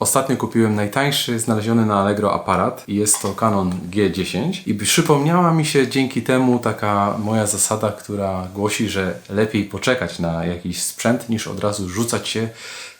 Ostatnio kupiłem najtańszy znaleziony na Allegro aparat i jest to Canon G10 i przypomniała mi się dzięki temu taka moja zasada, która głosi, że lepiej poczekać na jakiś sprzęt niż od razu rzucać się,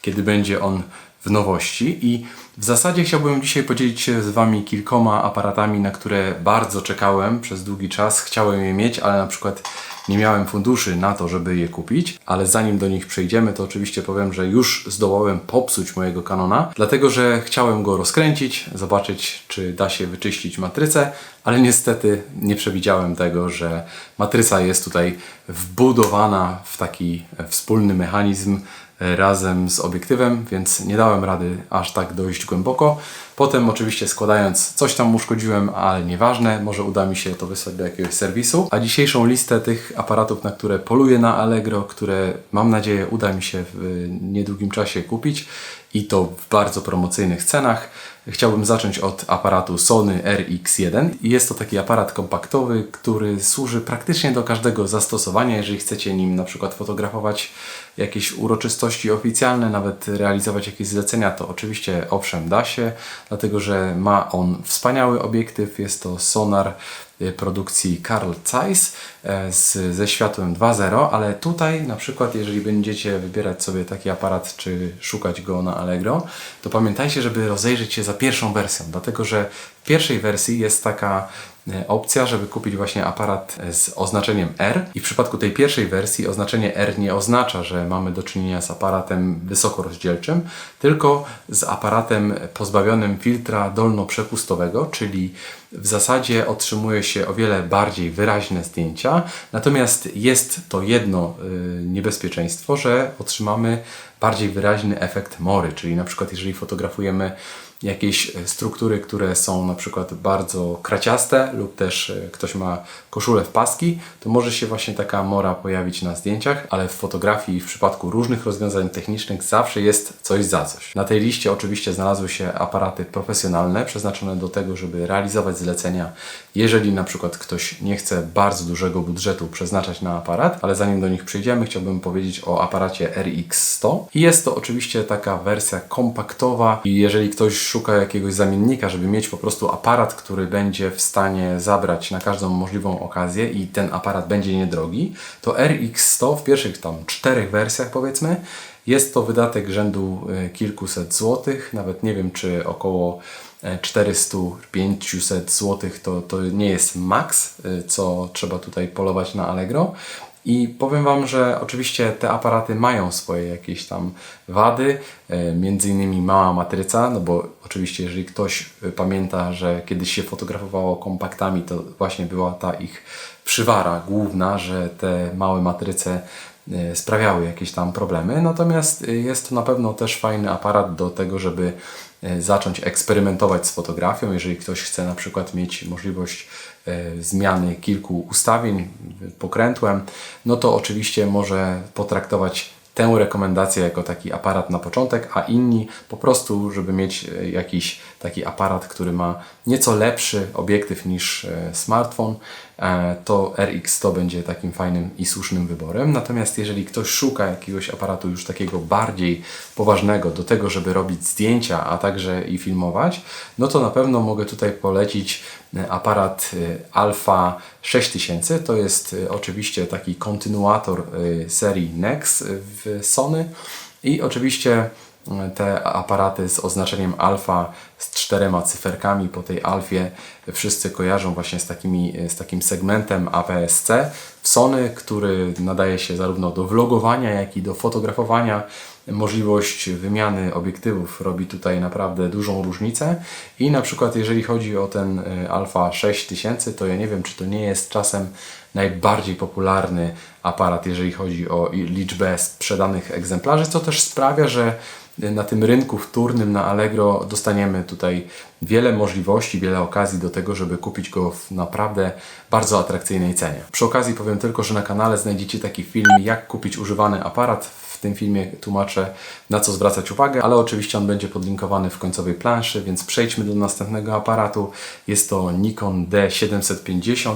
kiedy będzie on w nowości i w zasadzie chciałbym dzisiaj podzielić się z Wami kilkoma aparatami, na które bardzo czekałem przez długi czas. Chciałem je mieć, ale na przykład nie miałem funduszy na to, żeby je kupić, ale zanim do nich przejdziemy, to oczywiście powiem, że już zdołałem popsuć mojego Canona, dlatego że chciałem go rozkręcić, zobaczyć, czy da się wyczyścić matrycę, ale niestety nie przewidziałem tego, że matryca jest tutaj wbudowana w taki wspólny mechanizm e, razem z obiektywem, więc nie dałem rady aż tak dojść głęboko. Potem oczywiście składając coś tam uszkodziłem, ale nieważne, może uda mi się to wysłać do jakiegoś serwisu. A dzisiejszą listę tych aparatów, na które poluję na Allegro, które mam nadzieję uda mi się w niedługim czasie kupić i to w bardzo promocyjnych cenach. Chciałbym zacząć od aparatu Sony RX1 i jest to taki aparat kompaktowy, który służy praktycznie do każdego zastosowania. Jeżeli chcecie nim na przykład fotografować jakieś uroczystości oficjalne, nawet realizować jakieś zlecenia, to oczywiście owszem da się, dlatego że ma on wspaniały obiektyw. Jest to sonar produkcji Carl Zeiss e, z, ze światłem 2.0, ale tutaj na przykład jeżeli będziecie wybierać sobie taki aparat, czy szukać go na Allegro, to pamiętajcie, żeby rozejrzeć się za pierwszą wersją, dlatego że w pierwszej wersji jest taka opcja, żeby kupić właśnie aparat z oznaczeniem R. I w przypadku tej pierwszej wersji oznaczenie R nie oznacza, że mamy do czynienia z aparatem wysokorozdzielczym, tylko z aparatem pozbawionym filtra dolnoprzepustowego, czyli w zasadzie otrzymuje się o wiele bardziej wyraźne zdjęcia, natomiast jest to jedno y, niebezpieczeństwo, że otrzymamy bardziej wyraźny efekt mory, czyli na przykład jeżeli fotografujemy jakieś e, struktury, które są na przykład bardzo kraciaste lub też e, ktoś ma koszulę w paski, to może się właśnie taka mora pojawić na zdjęciach, ale w fotografii w przypadku różnych rozwiązań technicznych zawsze jest coś za coś. Na tej liście oczywiście znalazły się aparaty profesjonalne przeznaczone do tego, żeby realizować zlecenia, jeżeli na przykład ktoś nie chce bardzo dużego budżetu przeznaczać na aparat, ale zanim do nich przejdziemy, chciałbym powiedzieć o aparacie RX100 i jest to oczywiście taka wersja kompaktowa i jeżeli ktoś szuka jakiegoś zamiennika, żeby mieć po prostu aparat, który będzie w stanie zabrać na każdą możliwą okazję i ten aparat będzie niedrogi, to RX100 w pierwszych tam czterech wersjach powiedzmy jest to wydatek rzędu e, kilkuset złotych, nawet nie wiem czy około 400-500 zł to, to nie jest maks, e, co trzeba tutaj polować na Allegro. I powiem Wam, że oczywiście te aparaty mają swoje jakieś tam wady, e, między innymi mała matryca, no bo oczywiście jeżeli ktoś e, pamięta, że kiedyś się fotografowało kompaktami, to właśnie była ta ich przywara główna, że te małe matryce e, sprawiały jakieś tam problemy. Natomiast jest to na pewno też fajny aparat do tego, żeby zacząć eksperymentować z fotografią. Jeżeli ktoś chce na przykład mieć możliwość E, zmiany kilku ustawień pokrętłem, no to oczywiście może potraktować tę rekomendację jako taki aparat na początek, a inni po prostu, żeby mieć e, jakiś taki aparat, który ma nieco lepszy obiektyw niż e, smartfon, to RX to będzie takim fajnym i słusznym wyborem. Natomiast jeżeli ktoś szuka jakiegoś aparatu już takiego bardziej poważnego do tego, żeby robić zdjęcia, a także i filmować, no to na pewno mogę tutaj polecić aparat y, Alpha 6000. To jest y, oczywiście taki kontynuator y, serii NEX w Sony i oczywiście te aparaty z oznaczeniem alfa z czterema cyferkami po tej alfie wszyscy kojarzą właśnie z, takimi, z takim segmentem APS-C Sony, który nadaje się zarówno do vlogowania, jak i do fotografowania możliwość wymiany obiektywów robi tutaj naprawdę dużą różnicę i na przykład jeżeli chodzi o ten y, Alpha 6000 to ja nie wiem czy to nie jest czasem najbardziej popularny aparat jeżeli chodzi o liczbę sprzedanych egzemplarzy co też sprawia, że na tym rynku wtórnym na Allegro dostaniemy tutaj wiele możliwości, wiele okazji do tego, żeby kupić go w naprawdę bardzo atrakcyjnej cenie. Przy okazji powiem tylko, że na kanale znajdziecie taki film jak kupić używany aparat w tym filmie tłumaczę na co zwracać uwagę, ale oczywiście on będzie podlinkowany w końcowej planszy, więc przejdźmy do następnego aparatu. Jest to Nikon D750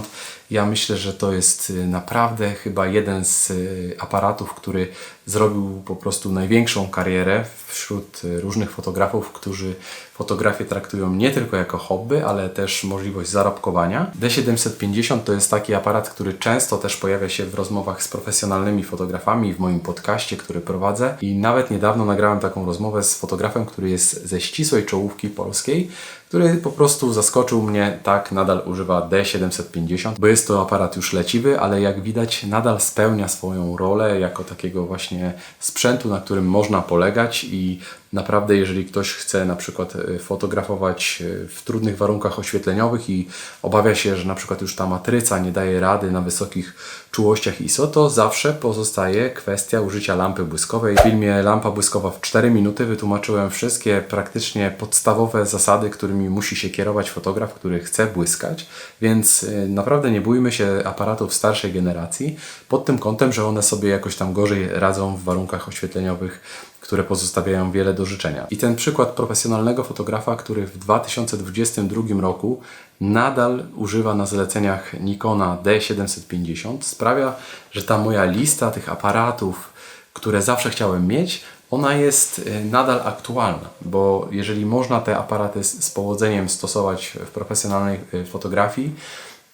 Ja myślę, że to jest y, naprawdę chyba jeden z y, aparatów, który zrobił po prostu największą karierę wśród y, różnych fotografów, którzy fotografię traktują nie tylko jako hobby, ale też możliwość zarobkowania. D750 to jest taki aparat, który często też pojawia się w rozmowach z profesjonalnymi fotografami w moim podcaście, który prowadzę i nawet niedawno nagrałem taką rozmowę z fotografem, który jest ze ścisłej czołówki polskiej, który po prostu zaskoczył mnie, tak, nadal używa D750, bo jest to aparat już leciwy, ale jak widać nadal spełnia swoją rolę jako takiego właśnie sprzętu, na którym można polegać i naprawdę jeżeli ktoś chce na przykład e, fotografować e, w trudnych warunkach oświetleniowych i obawia się, że na przykład już ta matryca nie daje rady na wysokich czułościach ISO, to zawsze pozostaje kwestia użycia lampy błyskowej. W filmie Lampa błyskowa w 4 minuty wytłumaczyłem wszystkie praktycznie podstawowe zasady, którymi musi się kierować fotograf, który chce błyskać, więc e, naprawdę nie bójmy się aparatów starszej generacji pod tym kątem, że one sobie jakoś tam gorzej radzą w warunkach oświetleniowych które pozostawiają wiele do życzenia. I ten przykład profesjonalnego fotografa, który w 2022 roku nadal używa na zleceniach Nikona D750, sprawia, że ta moja lista tych aparatów, które zawsze chciałem mieć, ona jest y, nadal aktualna, bo jeżeli można te aparaty z powodzeniem stosować w profesjonalnej y, fotografii,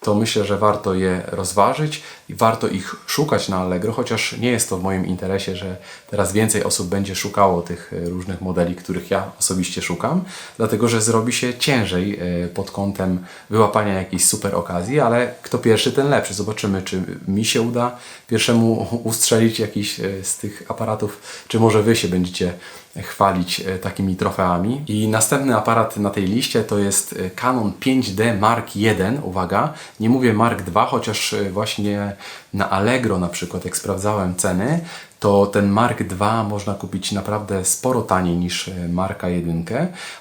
to myślę, że warto je rozważyć i warto ich szukać na Allegro, chociaż nie jest to w moim interesie, że teraz więcej osób będzie szukało tych e, różnych modeli, których ja osobiście szukam, dlatego że zrobi się ciężej e, pod kątem wyłapania jakiejś super okazji, ale kto pierwszy, ten lepszy. Zobaczymy, czy mi się uda pierwszemu ustrzelić jakiś e, z tych aparatów, czy może Wy się będziecie chwalić e, takimi trofeami. I następny aparat na tej liście to jest e, Canon 5D Mark I. Uwaga, nie mówię Mark II, chociaż e, właśnie na Allegro na przykład, jak sprawdzałem ceny, to ten Mark II można kupić naprawdę sporo taniej niż Marka 1,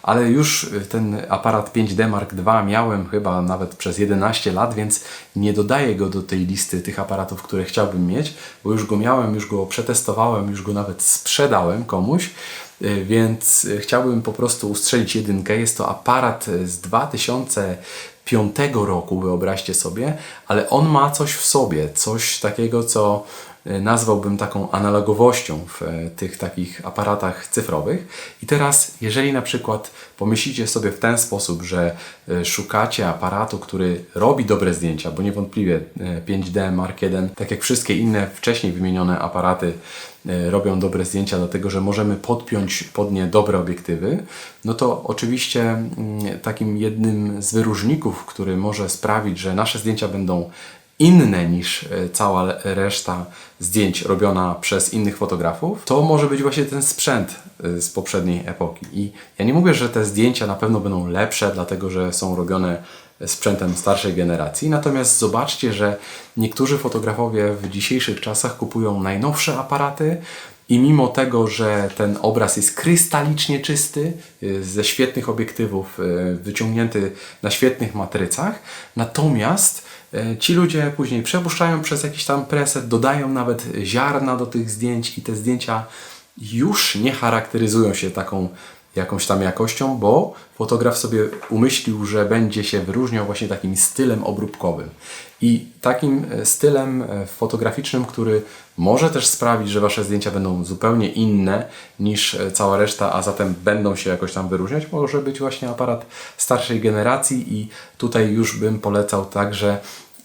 ale już ten aparat 5D Mark II miałem chyba nawet przez 11 lat, więc nie dodaję go do tej listy tych aparatów, które chciałbym mieć, bo już go miałem, już go przetestowałem, już go nawet sprzedałem komuś. Y, więc y, chciałbym po prostu ustrzelić jedynkę. Jest to aparat z 2005 roku, wyobraźcie sobie, ale on ma coś w sobie, coś takiego, co nazwałbym taką analogowością w tych takich aparatach cyfrowych. I teraz, jeżeli na przykład pomyślicie sobie w ten sposób, że szukacie aparatu, który robi dobre zdjęcia, bo niewątpliwie 5D Mark I, tak jak wszystkie inne wcześniej wymienione aparaty, E, robią dobre zdjęcia, dlatego że możemy podpiąć pod nie dobre obiektywy, no to oczywiście mm, takim jednym z wyróżników, który może sprawić, że nasze zdjęcia będą inne niż e, cała reszta zdjęć robiona przez innych fotografów, to może być właśnie ten sprzęt e, z poprzedniej epoki. I ja nie mówię, że te zdjęcia na pewno będą lepsze, dlatego że są robione sprzętem starszej generacji. Natomiast zobaczcie, że niektórzy fotografowie w dzisiejszych czasach kupują najnowsze aparaty, i mimo tego, że ten obraz jest krystalicznie czysty, y, ze świetnych obiektywów, wyciągnięty na świetnych matrycach, natomiast ci ludzie później przepuszczają przez jakiś tam preset, dodają nawet ziarna do tych zdjęć i te zdjęcia już nie charakteryzują się taką jakąś tam jakością, bo fotograf sobie umyślił, że będzie się wyróżniał właśnie takim stylem obróbkowym. I takim e, stylem e, fotograficznym, który może też sprawić, że Wasze zdjęcia będą zupełnie inne niż e, cała reszta, a zatem będą się jakoś tam wyróżniać, może być właśnie aparat starszej generacji i tutaj już bym polecał także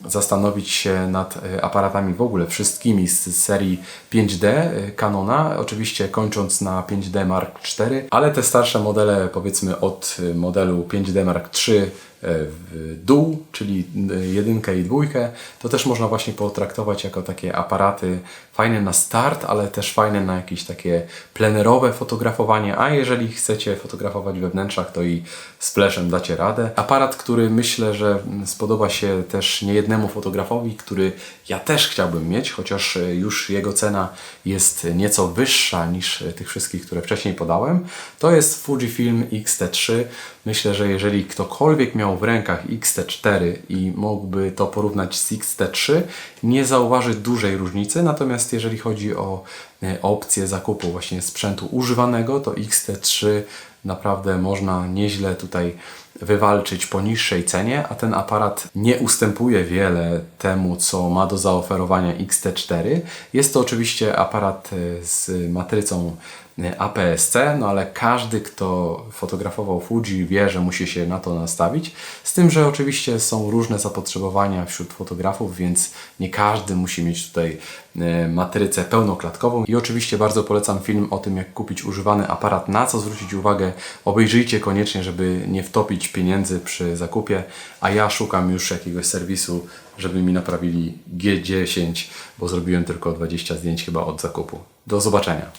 zastanowić się nad e, aparatami w ogóle wszystkimi z serii 5D e, Canona, oczywiście kończąc na 5D Mark IV, ale te starsze modele powiedzmy od e, modelu 5D Mark III w dół, czyli jedynkę i dwójkę, to też można właśnie potraktować jako takie aparaty fajne na start, ale też fajne na jakieś takie plenerowe fotografowanie, a jeżeli chcecie fotografować we wnętrzach, to i z flashem dacie radę. Aparat, który myślę, że spodoba się też niejednemu fotografowi, który ja też chciałbym mieć, chociaż już jego cena jest nieco wyższa niż tych wszystkich, które wcześniej podałem, to jest Fujifilm X-T3. Myślę, że jeżeli ktokolwiek miał w rękach X-T4 i mógłby to porównać z X-T3, nie zauważy dużej różnicy, natomiast jeżeli chodzi o e, opcję zakupu właśnie sprzętu używanego, to XT3 naprawdę można nieźle tutaj wywalczyć po niższej cenie, a ten aparat nie ustępuje wiele temu, co ma do zaoferowania XT4. Jest to oczywiście aparat e, z matrycą APS-C, no ale każdy, kto fotografował Fuji wie, że musi się na to nastawić. Z tym, że oczywiście są różne zapotrzebowania wśród fotografów, więc nie każdy musi mieć tutaj e, matrycę pełnoklatkową. I oczywiście bardzo polecam film o tym, jak kupić używany aparat, na co zwrócić uwagę. Obejrzyjcie koniecznie, żeby nie wtopić pieniędzy przy zakupie, a ja szukam już jakiegoś serwisu, żeby mi naprawili G10, bo zrobiłem tylko 20 zdjęć chyba od zakupu. Do zobaczenia.